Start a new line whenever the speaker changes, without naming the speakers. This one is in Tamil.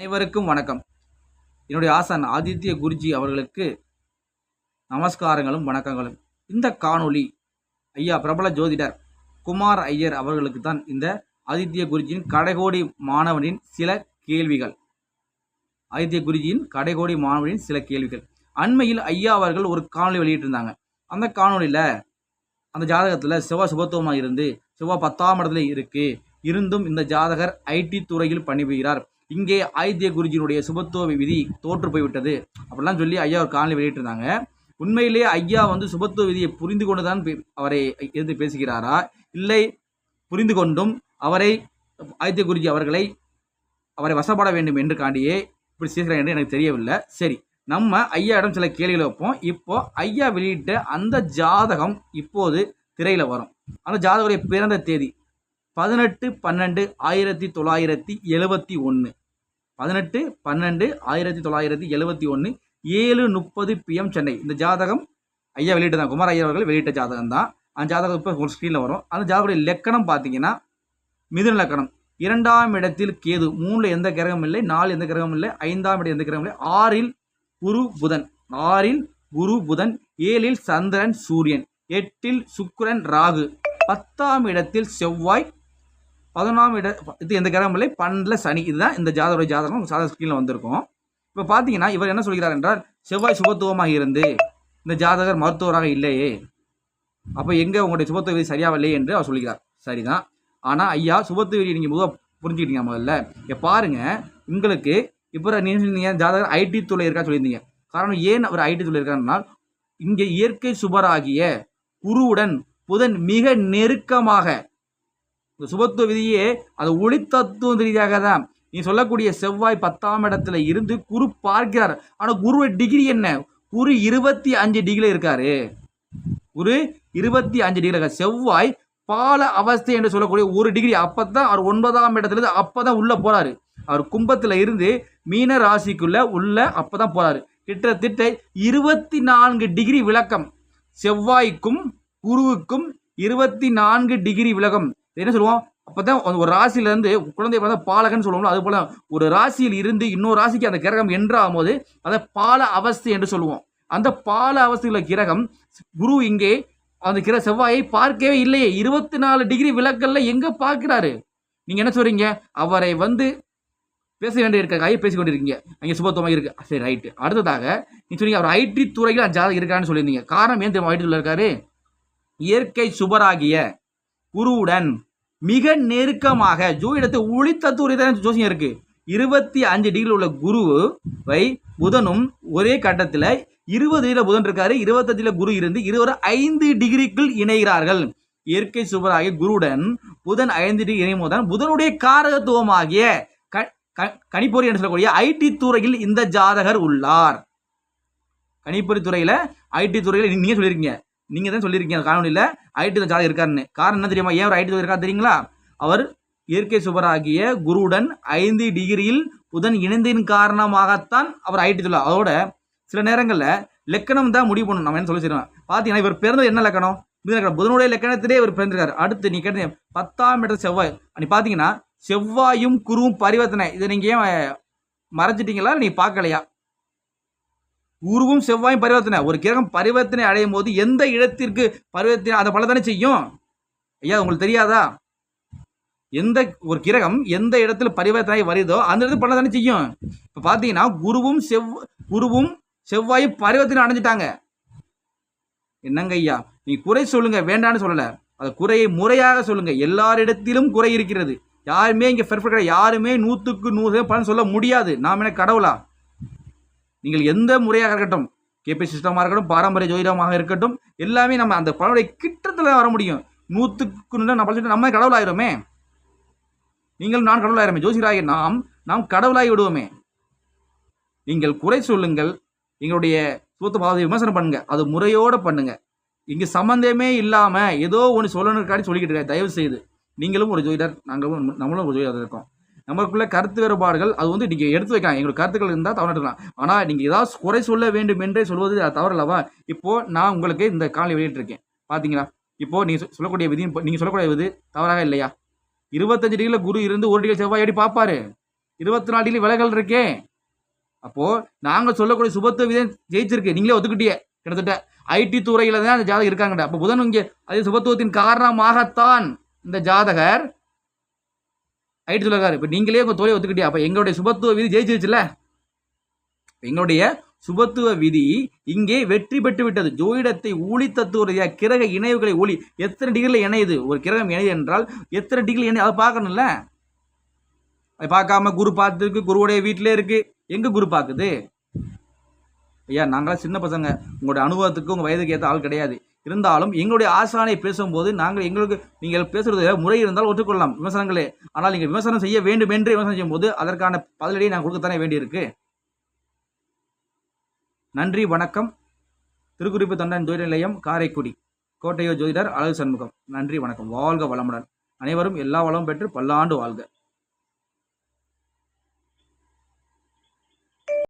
அனைவருக்கும் வணக்கம். என்னுடைய ஆசான் ஆதித்ய குருஜி அவர்களுக்கு நமஸ்காரங்களும் வணக்கங்களும். இந்த காணொளி ஐயா பிரபல ஜோதிடர் குமார் ஐயர் அவர்களுக்கு தான் இந்த ஆதித்ய குருஜியின் கடைகோடி மாணவனின் சில கேள்விகள். ஆதித்ய குருஜியின் கடைகோடி மாணவனின் சில கேள்விகள். அண்மையில் ஐயா அவர்கள் ஒரு காணொளி வெளியிட்டிருந்தாங்க. அந்த காணொளியில் அந்த ஜாதகத்தில் செவ்வாய் சுபத்துவமாக இருந்து செவ்வாய் பத்தாம் இடத்துல இருக்குது இருந்தும் இந்த ஜாதகர் ஐடி துறையில் பணிபுரிகிறார். இங்கே ஆதித்ய குருஜியினுடைய சுபத்துவ விதி தோற்று போய்விட்டது. அப்படிலாம் சொல்லி ஐயா ஒரு காணொலி வெளியிட்டிருந்தாங்க. உண்மையிலேயே ஐயா வந்து சுபத்துவ விதியை புரிந்து கொண்டு தான் பே- அவரை எதிர்த்து பேசுகிறாரா? இல்லை புரிந்து கொண்டும் அவரை ஆதித்ய குருஜி அவர்களை அவரை வசப்பட வேண்டும் என்று காண்டியே இப்படி செய்கிறார் என்று எனக்கு தெரியவில்லை. சரி நம்ம ஐயாவிடம் சில கேள்விகளை வைப்போம். இப்போ ஐயா வெளியிட்ட அந்த ஜாதகம் இப்போது திரையில் வரும். அந்த ஜாதகருடைய பிறந்த தேதி பதினெட்டு பன்னெண்டு ஆயிரத்தி தொள்ளாயிரத்தி எழுபத்தி ஒன்று பதினெட்டு பன்னெண்டு ஆயிரத்தி தொள்ளாயிரத்தி எழுபத்தி ஒன்று ஏழு முப்பது பிஎம் சென்னை. இந்த ஜாதகம் ஐயா வெளியிட்டதான் குமார் ஐயா அவர்கள் வெளியிட்ட ஜாதகம் தான். அந்த ஜாதகம் இப்போ ஒரு ஸ்க்ரீனில் வரும். அந்த ஜாதகத்துடைய லக்கணம் பார்த்தீங்கன்னா மிதுன லக்கணம். இரண்டாம் இடத்தில் கேது. மூணில் எந்த கிரகம் இல்லை நாலு எந்த கிரகம் இல்லை ஐந்தாம் இடம் எந்த கிரகம் இல்லை. ஆறில் குரு புதன். ஆறில் குரு புதன் ஏழில் சந்திரன் சூரியன். எட்டில் சுக்கிரன் ராகு. பத்தாம் இடத்தில் செவ்வாய் பதினொன்றாம் இட இது எந்த கிரகம் இல்லை பன்னில் சனி. இதுதான் இந்த ஜாதகோட ஜாதகம் சாதக ஸ்கிரீனில் வந்திருக்கும். இப்போ பார்த்தீங்கன்னா இவர் என்ன சொல்கிறார் என்றால் செவ்வாய் சுபத்துவமாக இருந்து இந்த ஜாதகர் மருத்துவராக இல்லையே. அப்போ எங்கே உங்களுடைய சுபத்துவ விதி சரியாகவில்லை என்று அவர் சொல்கிறார். சரிதான். ஆனால் ஐயா சுபத்துவ விதி நீங்கள் முதல் புரிஞ்சுக்கிட்டீங்க முதல்ல. இப்போ பாருங்கள் உங்களுக்கு இப்போ நீங்கள் ஜாதகர் ஐடி துறை இருக்கா சொல்லியிருந்தீங்க. காரணம் ஏன் அவர் ஐடி துளை இருக்காருன்னா இங்கே இயற்கை சுபராகிய குருவுடன் புதன் மிக நெருக்கமாக இந்த சுபத்துவ விதியே அது ஒளி தத்துவ ரீதியாக தான் நீ சொல்லக்கூடிய செவ்வாய் பத்தாம் இடத்துல இருந்து குரு பார்க்கிறார். ஆனால் குருவை டிகிரி என்ன? குரு இருபத்தி அஞ்சு டிகிரியில் இருக்காரு. குரு இருபத்தி அஞ்சு டிகிரி இருக்கார். செவ்வாய் பால அவஸ்தை என்று சொல்லக்கூடிய ஒரு டிகிரி அப்பதான் அவர் ஒன்பதாம் இடத்துல இருந்து அப்பதான் உள்ள போறாரு. அவர் கும்பத்துல இருந்து மீன ராசிக்குள்ள உள்ள அப்பதான் போறாரு. கிட்டத்தட்ட இருபத்தி நான்கு டிகிரி விளக்கம். செவ்வாய்க்கும் குருவுக்கும் இருபத்தி நான்கு டிகிரி விலகம் என்ன சொல்லுவோம்? அப்பதான் ஒரு ராசியிலேருந்து குழந்தை பார்த்தா பாலகன்னு சொல்லுவோம்ல அது போல் ஒரு ராசியில் இருந்து இன்னொரு ராசிக்கு அந்த கிரகம் என்றாகும் போது அதை பால அவஸ்தை என்று சொல்லுவோம். அந்த பால அவஸ்தையுள்ள கிரகம் குரு இங்கே அந்த கிர செவ்வாயை பார்க்கவே இல்லையே. இருபத்தி நாலு டிகிரி விலக்கல்ல எங்கே பார்க்கிறாரு? நீங்கள் என்ன சொல்கிறீங்க அவரை வந்து பேச வேண்டிய இருக்க பேசி கொண்டிருக்கீங்க. அங்கே சுபத்துவமாக இருக்கு. சரி ரைட்டு அடுத்ததாக நீ சொன்னீங்க அவர் ஐடி துறையில் ஜாதகம் இருக்கான்னு சொல்லியிருந்தீங்க. காரணம் ஏன் தெரியுமா? ஐடி துறையில் இருக்காரு? இயற்கை சுபராகிய குருவுடன் மிக நெருக்கமாக ஜோதிடத்தை ஒளி தத்துவ ஜோசியம் இருக்கு. இருபத்தி அஞ்சு டிகிரியில் உள்ள குருவை புதனும் ஒரே கட்டத்தில் இருபது டிகிரியில் புதன் இருக்காரு இருபத்தஞ்சில் குரு இருந்து இருவரும் ஐந்து டிகிரிக்குள் இணைகிறார்கள். இயற்கை சுவராக குருவுடன் புதன் ஐந்து டிகிரி இணையும் போதுதான் புதனுடைய காரகத்துவமாகிய க- கணிப்பொறி என்று சொல்லக்கூடிய ஐடி துறையில் இந்த ஜாதகர் உள்ளார். கணிப்பொறி துறையில் ஐடி துறையில் நீங்க சொல்லியிருக்கீங்க. நீங்கள் தான் சொல்லியிருக்கீங்க காணொலியில் ஐடி ஜாதகம் இருக்காருன்னு. காரணம் என்ன தெரியுமா? ஏன் அவர் ஐடி துறை இருக்கா தெரியுங்களா? அவர் இயற்கை சுபராகிய குருவுடன் ஐந்து டிகிரியில் புதன் இணைந்தின் காரணமாகத்தான் அவர் ஐடி தொழில் அதோட சில நேரங்களில் லக்கணம் தான் முடிவு பண்ணணும். நம்ம என்ன சொல்லி சொல்லுவேன் பார்த்தீங்கன்னா இவர் பிறந்தது என்ன லக்கணம்? புதனுடைய லக்கணத்திலே இவர் பிறந்திருக்காரு. அடுத்து நீ கேட்ட பத்தாம் மீட்டர் செவ்வாய். நீ பார்த்தீங்கன்னா செவ்வாயும் குருவும் பரிவர்த்தனை. இதை நீங்கள் ஏன் மறைச்சிட்டீங்களா? நீ பார்க்கலையா? குருவும் செவ்வாயும் பரிவர்த்தனை. ஒரு கிரகம் பரிவர்த்தனை அடையும் போது எந்த இடத்திற்கு பரிவர்த்தனை அதை பல தானே செய்யும்? ஐயா உங்களுக்கு தெரியாதா? எந்த ஒரு கிரகம் எந்த இடத்துல பரிவர்த்தனை வருதோ அந்த இடத்துல பல தானே செய்யும். இப்போ பார்த்தீங்கன்னா குருவும் செவ் குருவும் செவ்வாயும் பரிவர்த்தனை அடைஞ்சிட்டாங்க. என்னங்க ஐயா? நீ குறை சொல்லுங்க வேண்டான்னு சொல்லலை. அந்த குறையை முறையாக சொல்லுங்க. எல்லாரிடத்திலும் குறை இருக்கிறது. யாருமே இங்கே பெர்ஃபெக்டாக யாருமே நூற்றுக்கு நூறு பலன் சொல்ல முடியாது. நாம் என்ன கடவுளா? நீங்கள் எந்த முறையாக இருக்கட்டும் கேபி சிஸ்டமாக இருக்கட்டும் பாரம்பரிய ஜோதிடமாக இருக்கட்டும் எல்லாமே நம்ம அந்த பலனுடைய கிட்டத்தில் வர முடியும். நூற்றுக்கு நான் நம்ம நம்ம கடவுள் ஆயிருமே நீங்கள் நான் கடவுள் ஆயிரமே ஜோசியராகிய நாம் நாம் கடவுளாகி விடுவோமே. நீங்கள் குறை சொல்லுங்கள் எங்களுடைய சூத்த பாதை விமர்சனம் பண்ணுங்க அது முறையோடு பண்ணுங்க. இங்கே சம்மந்தமே இல்லாமல் ஏதோ ஒன்று சொல்லணுக்காடி சொல்லிக்கிட்டு இருக்க தயவு செய்து நீங்களும் ஒரு ஜோதிடர் நாங்களும் நம்மளும் ஒரு ஜோதிடர் இருக்கோம். நமக்குள்ள கருத்து வேறுபாடுகள் அது வந்து நீங்கள் எடுத்து வைக்கலாம். எங்களுக்கு கருத்துக்கள் இருந்தால் தவறு எடுக்கலாம் ஆனால் நீங்கள் ஏதாவது குறை சொல்ல வேண்டும் என்றே சொல்வது அது இப்போது நான் உங்களுக்கு இந்த காலை வெளியிட்டிருக்கேன். பார்த்தீங்களா இப்போது நீங்கள் சொல்லக்கூடிய விதி நீங்கள் சொல்லக்கூடிய விதி தவறாக இல்லையா? இருபத்தஞ்சு டிகிரியில் குரு இருந்து ஒரு டிகிரி செவ்வாய் எப்படி பார்ப்பாரு? இருபத்தி நாலு டிகிரி விலகல் இருக்கே. அப்போது நாங்கள் சொல்லக்கூடிய சுபத்துவ விதம் ஜெயிச்சிருக்கு. நீங்களே ஒத்துக்கிட்டியே கிட்டத்தட்ட ஐடி துறையில் தான் அந்த ஜாதகம் இருக்காங்கடா. அப்போ புதன் இங்கே அது சுபத்துவத்தின் காரணமாகத்தான் இந்த ஜாதகர் ஹைட் துறைக்கார் இப்போ நீங்களே உங்கள் தோலை ஒத்துக்கிட்டியா அப்போ எங்களுடைய சுபத்துவ விதி ஜெயிச்சிருச்சுல எங்களுடைய சுபத்துவ விதி இங்கே வெற்றி பெற்று விட்டது. ஜோதிடத்தை ஊழி தத்துவ ரீதியாக கிரக இணைவுகளை ஒளி எத்தனை டிகிரியில் இணையுது? ஒரு கிரகம் இணையுது என்றால் எத்தனை டிகிரி இணை அதை பார்க்கணும்ல? அதை பார்க்காம குரு பார்த்துருக்கு குருவுடைய வீட்டிலே இருக்குது எங்கே குரு பார்க்குது? ஐயா நாங்களாம் சின்ன பசங்க. உங்களுடைய அனுபவத்துக்கு உங்கள் வயதுக்கு ஏற்ற ஆள் கிடையாது. இருந்தாலும் எங்களுடைய ஆசானை பேசும்போது நாங்கள் எங்களுக்கு நீங்கள் பேசுறது முறை இருந்தால் ஒற்றுக்கொள்ளலாம் விமர்சனங்களே. ஆனால் நீங்கள் விமர்சனம் செய்ய வேண்டும் என்று விமர்சனம் செய்யும்போது அதற்கான பதிலடியை நான் கொடுக்கத்தானே வேண்டியிருக்கு. நன்றி வணக்கம். திருக்குறிப்பு தொண்டன் ஜோதிட நிலையம் காரைக்குடி. கோட்டையோ ஜோதிடர் அழகு சண்முகம். நன்றி வணக்கம். வாழ்க வளமுடன். அனைவரும் எல்லா வளமும் பெற்று பல்லாண்டு வாழ்க.